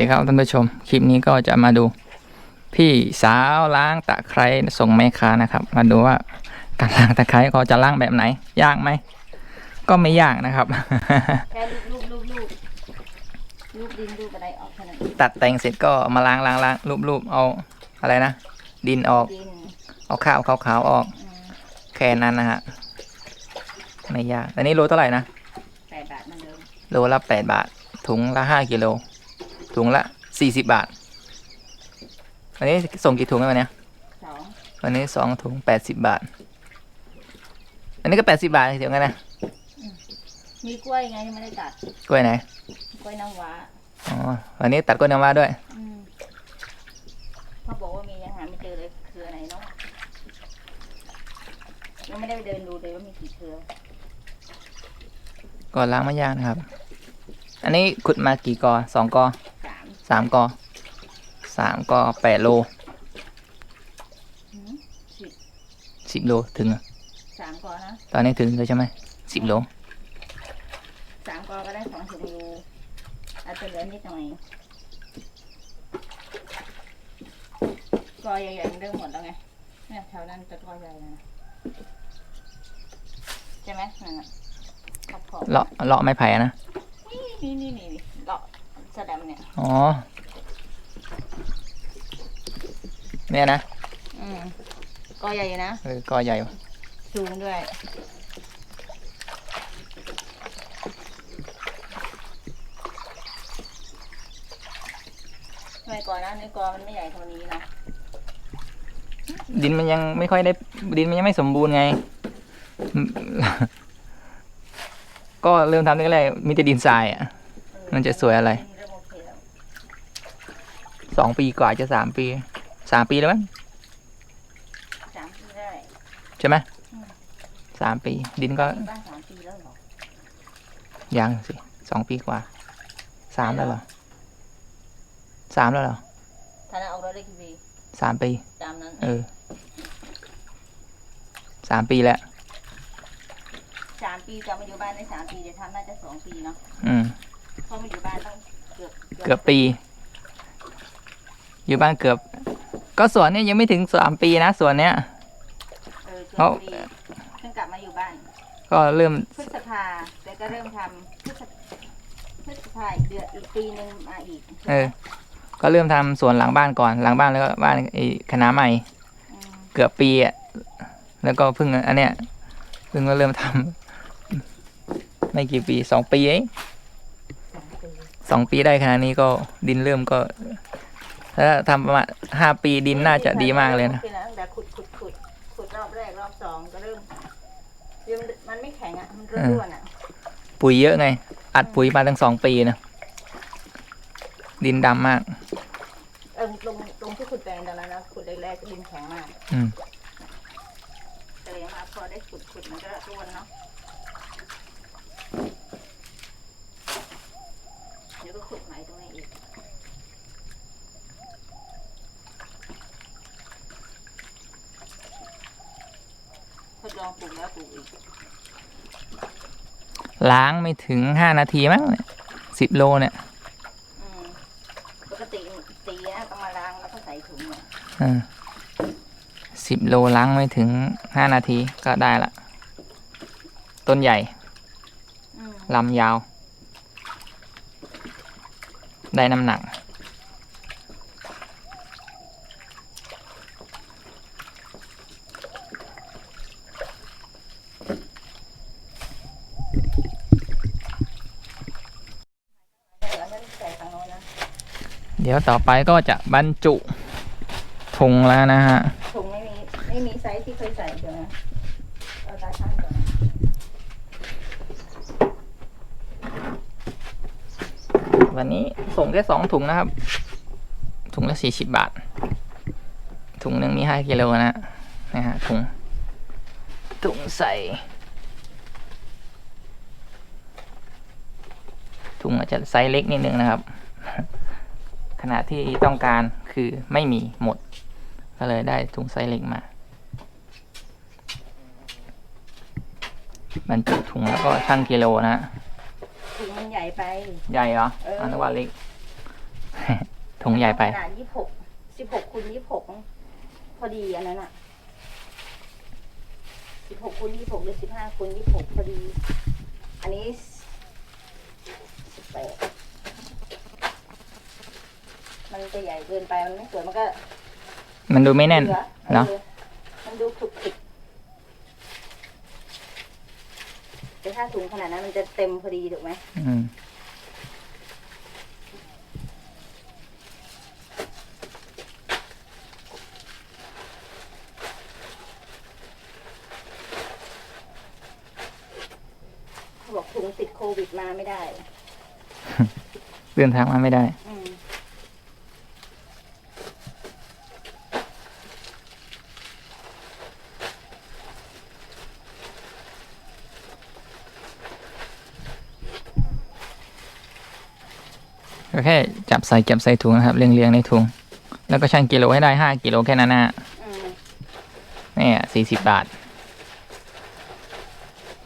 ดีครับท่านผู้ชม คลิปนี้ก็จะมาดู พี่สาวล้างตะไคร้ส่งแม่ค้านะครับ มาดูว่าการล้างตะไคร้เขาจะล้างแบบไหน ยากไหม ก็ไม่ยากนะครับ แค่รูปรูปรูปรูปรูปดินรูปอะไรออกขนาดนี้ตัดแต่งเสร็จก็มาล้างล้างล้างรูปรูปเอาอะไรนะ ดินออก ดินเอาข้าวขาวๆออก อืมแค่นั้นนะฮะ ไม่ยาก อันนี้โลเท่าไหร่นะ แปดบาทเหมันเดิมโลละแปดบาท ถุงละห้ากิโล ถุงละสี่สิบบาทวันนี้ส่งกี่ถุงแล้ววันเนี้ยสองวันนี้สองถุงแปดสิบบาท อันนี้ก็แปดสิบบาทเดียวกันนะมีกล้วยไงที่ไม่ได้ตัดกล้วยไหนกล้วยน้ำว้าอ๋อวันนี้ตัดกล้วยน้ำว้าด้วยอืมเขาบอกว่ามียังหาไม่เจอเลยเครือไหนเนาะยังไม่ได้ไปเดินดูเลยว่ามีกี่เครือก่อนล้างไม่ยากนะครับ อันนี้ขุดมากี่กอสองกอ สามสามกอสามกอแปดโลหืมสิบสิบโลถึงอะสามกอนะตอนนี้ถึงเลยใช่ไหมสิบโลสามกอก็ได้สองถุงรูอาจจะเหลือนิดหน่อยกอใหญ่ๆมันเริ่มหมดแล้วไงเนี่ยแถวนั้นจะกอใหญ่นะใช่ไหมนั่นน่ะขอบขอบเลาะเลาะไม้ไผ่อะนะนี่นี่นี่นี่นี่เลาะ แสดงเนี่ย อ๋อ เนี่ยนะอืมกอใหญ่อยู่นะ เออกอใหญ่ว่ะสูงด้วยทำไมก่อนหนะนี่กอมันไม่ใหญ่เท่านี้นะ ดินมันยังไม่ค่อยได้ ดินมันยังไม่สมบูรณ์ไงก็เริ่มทำตั้งแต่แรกมีแต่ดินทรายอะเออมันจะสวยอะไร เริ่มโอเคแล้ว สองปีกว่าจะสามปีสามปีแล้วมั้งสามปีได้ ใช่ไหมอืม สามปี ดินก็อยู่บ้านสามปีแล้วเหรอ ยังสิสองปีกว่าสามแล้วเหรอสามแล้วเหรอฐานะออกรถได้กี่ปีสามปี ตามนั้นเออสามปีแล้ว สามปีจะมาอยู่บ้านได้สามปีเดี๋ยวทำน่าจะสองปีเนาะอืม เพราะมาอยู่บ้านต้องเกือบเกือบปี อยู่บ้านเกือบ ก็สวนเนี้ยยังไม่ถึงสามปีนะสวนเนี้ย เออเกือเอาบปีเพิ่งกลับมาอยู่บ้านก็เริ่มพฤษภาแต่ก็เริ่มทำพฤษพฤษภาอีกเดือนอีกปีหนึ่งมาอีกเออ ก็เริ่มทำสวนหลังบ้านก่อนหลังบ้านแล้วก็บ้านไอ้คณะใหม่มเกือบปีอะ แล้วก็เพิ่งอันเนี้ยเพิ่งมาเริ่มทำไม่กี่ปีสองปีเองสองปีสองปีได้ขนาดนี้ก็ดินเริ่มก็ ถ้าทำประมาณห้าปีดินน่าจะดีมากเลยนะคือตั้งแต่ขุดขุดขุดขุดรอบแรกรอบสองก็เริ่มยังมันไม่แข็งอะ มันร่วนๆอะ ปุ๋ยเยอะไง อัดปุ๋ยมาตั้งสองปีนะ ดินดำมาก เออตรงตรงที่ขุดแปลงตอนนั้นนะขุดแรกๆดินแข็งมาก อืมแต่ยังมาพอได้ขุดขุดมันก็ร่วนเนาะเดี๋ยวก็ขุดใหม่ตรงนี้อีก ดลองปลูกแล้วปลูกอีกล้างไม่ถึงห้านาทีมั้งสิบโลเนี่ยอืมปกติตีนะต้องมาล้างแล้วก็ใส่ถุงเนี่ยสิบโลล้างไม่ถึงห้านาทีก็ได้ละ ต้นใหญ่อืม ลำยาว ได้น้ำหนัก เดี๋ยวฉันใส่ทางโน้นนะ เดี๋ยวต่อไปก็จะบรรจุถุงแล้วนะฮะถุงไม่มีไม่มีไซส์ที่เคยใส่เดี๋ยวนะเอาตาช่างก่อนนะวันนี้ส่งแค่สองถุงนะครับ ถุงละสี่สิบบาท ถุงหนึ่งมีห้ากิโลนะนะฮะถุง ถุงใส่ ถุงอาจจะไซส์เล็กนิดนึงนะครับ ขนาดที่ต้องการคือไม่มีหมด ก็เลยได้ถุงไซส์เล็กมาบรรจุถุงแล้วก็ชั่งกิโลนะฮะถุงมันใหญ่ไป ใหญ่เหรอเอออั อันนี้ว่าเล็ก ถุงใหญ่ไป ขนาดยี่หกสิบหกคูณยี่หกพอดีอันนั้นอะสิบหกคูณยี่หกหรือสิบห้าคูณยี่หกพอดี อันนี้สิบแปด มันจะใหญ่เกินไปมันไม่สวยมันก็มันดูไม่แน่นเหลือเนอะออมันดูขลุกขลิกแต่ถ้าสูงขนาดนั้นมันจะเต็มพอดีถูกไหมอืมเขาบอกถุงติดโควิดมาไม่ได้ เดินทางมาไม่ได้ อืม ก็แค่จับใส่จับใส่ถุงนะครับเรียงเรียงๆในถุง แล้วก็ชั่งกิโลให้ได้ห้ากิโลแค่นั้นนะอืมเนี่ยสี่สิบบาท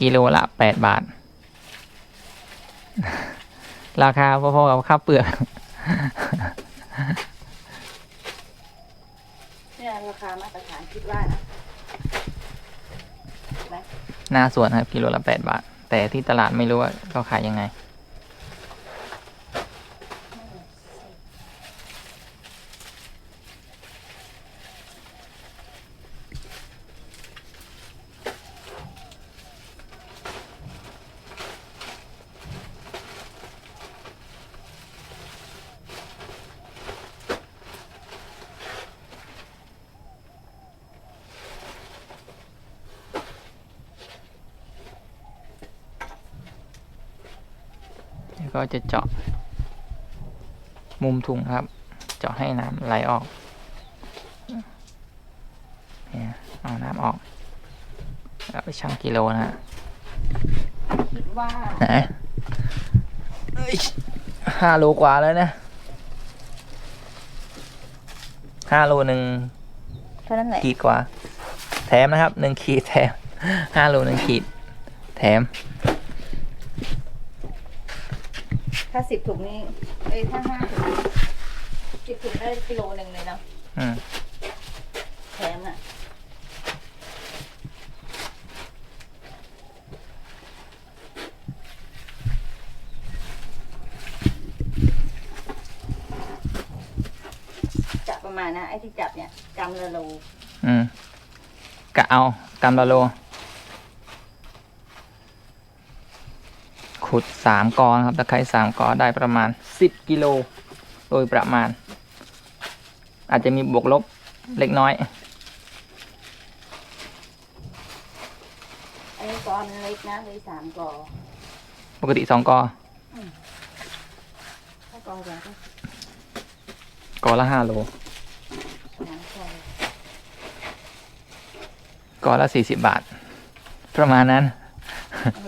กิโลละแปดบาท ราคาพอๆกับข้าวเปลือกเนี่ยราคามาตรฐานคิดว่านะหน้าสวนครับกิโลละแปดบาท แต่ที่ตลาดไม่รู้ว่าเขาขายยังไง แล้วก็จะเจาะมุมถุงครับ เจาะให้น้ำไหลออกเนี่ยเอาน้ำออกแล้วไปชั่งกิโลนะฮะคิดว่าไหนเอ้ยห้าโลกว่าแล้วนะห้าโลหนึ่งเท่านั้นแหละขีดกว่า แถมนะครับหนึ่งขีดแถมห้าโลหนึ่งขีด แถม ถ้าสิบถุงนี่เอ้ยถ้าห้าถุงสิบถุงได้กิโลหนึ่งเลยเนาะอืมแถมอะจับประมาณนะไอ้ที่จับเนี่ยกำละโลอืมกะเอากำละโล ขุดสามกอนะครับตะไคร้สามกอได้ประมาณสิบกิโลโดยประมาณ อาจจะมีบวกลบเล็กน้อยอันนี้กอมันเล็กนะเลยสามกอปกติสองกอถ้ากอใหญ่ก็กอละห้าโลสามกอกอละสี่สิบบาท ประมาณนั้นเออ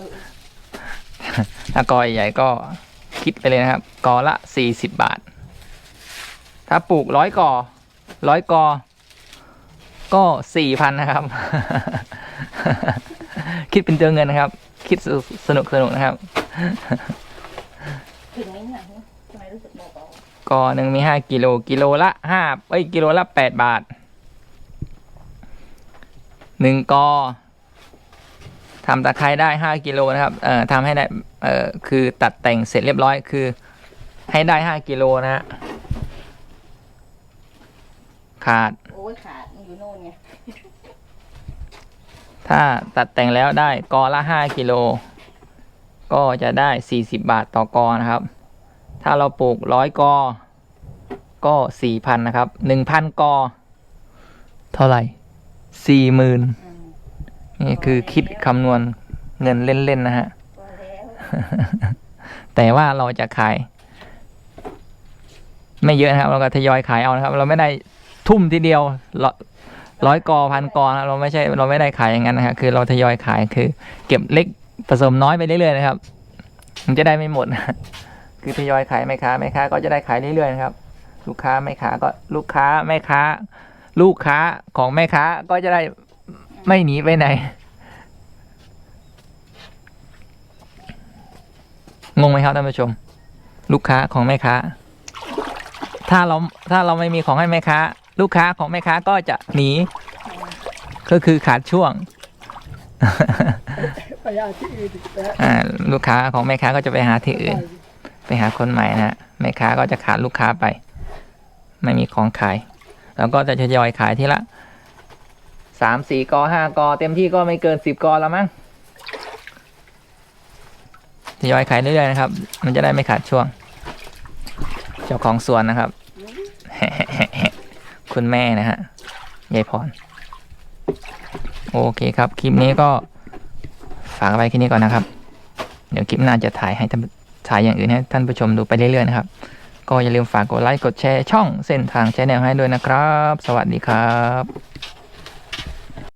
ถ้ากอใหญ่ๆก็คิดไปเลยนะครับ กอละสี่สิบบาท ถ้าปลูกร้อยกอร้อยกอ ก็สี่พันนะครับ คิดเป็นตัวเงินนะครับ คิดสนุกสนุกนะครับถึงไหมเนี่ยทำไมรู้สึกเบากอหนึ่งมีห้ากิโลกิโลละห้าเอ้ยกิโลละแปดบาทหนึ่งกอ ทำตะไคร้ได้ห้ากิโลนะครับ เอ่อทำให้ได้ เอ่อ คือตัดแต่งเสร็จเรียบร้อย คือ ให้ได้ห้ากิโลนะฮะ ขาดๆโอ้ยขาดมันอยู่โน่นไงถ้าตัดแต่งแล้วได้กอละห้ากิโล ก็จะได้สี่สิบบาทต่อกอนะครับ ถ้าเราปลูกร้อยกอ ก็สี่พันนะครับหนึ่งพันกอ เท่าไหร่สี่หมื่ นี่คือคิดคำนวณเงินเล่น ๆ นะฮะ แต่ว่าเราจะขาย ไม่เยอะนะครับ เราก็ทยอยขายเอานะครับ เราไม่ได้ทุ่มทีเดียวร้อยร้อยกอพันกอนะเราไม่ใช่เราไม่ได้ขายอย่างนั้นนะครับคือเราทยอยขายคือ เก็บเล็กผสมน้อยไปเรื่อยๆนะครับ มันจะได้ไม่หมดนะคือทยอยขายแม่ค้าแม่ค้าก็จะได้ขายเรื่อยๆนะครับ ลูกค้าแม่ค้าก็ลูกค้าแม่ค้า ลูกค้าของแม่ค้าก็จะได้ ไม่หนีไปไหน งงไหมครับท่านผู้ชม ลูกค้าของแม่ค้า ถ้าเราถ้าเราไม่มีของให้แม่ค้า ลูกค้าของแม่ค้าก็จะหนี ก็คือขาดช่วงไปหาที่อื่นอีกแล้วอ่าลูกค้าของแม่ค้าก็จะไปหาที่อื่น ไปหาคนใหม่นะฮะแม่ค้าก็จะขาดลูกค้าไป ไม่มีของขาย แล้วก็จะทยอยขายทีละ สามสี่กอห้ากอเต็มที่ก็ไม่เกินสิบกอแล้วมั้งทยอยขายเรื่อยๆนะครับ มันจะได้ไม่ขาดช่วง เจ้าของสวนนะครับ คุณแม่นะฮะยายพร โอเคครับ คลิปนี้ก็ฝากไว้แค่นี้ก่อนนะครับ เดี๋ยวคลิปหน้าจะถ่ายให้ท่านถ่ายอย่างอื่นให้ท่านผู้ชมดูไปเรื่อยๆนะครับ ก็อย่าลืมฝากกดไลค์ กดแชร์ช่องเส้นทางแชนแนลให้ด้วยนะครับ สวัสดีครับ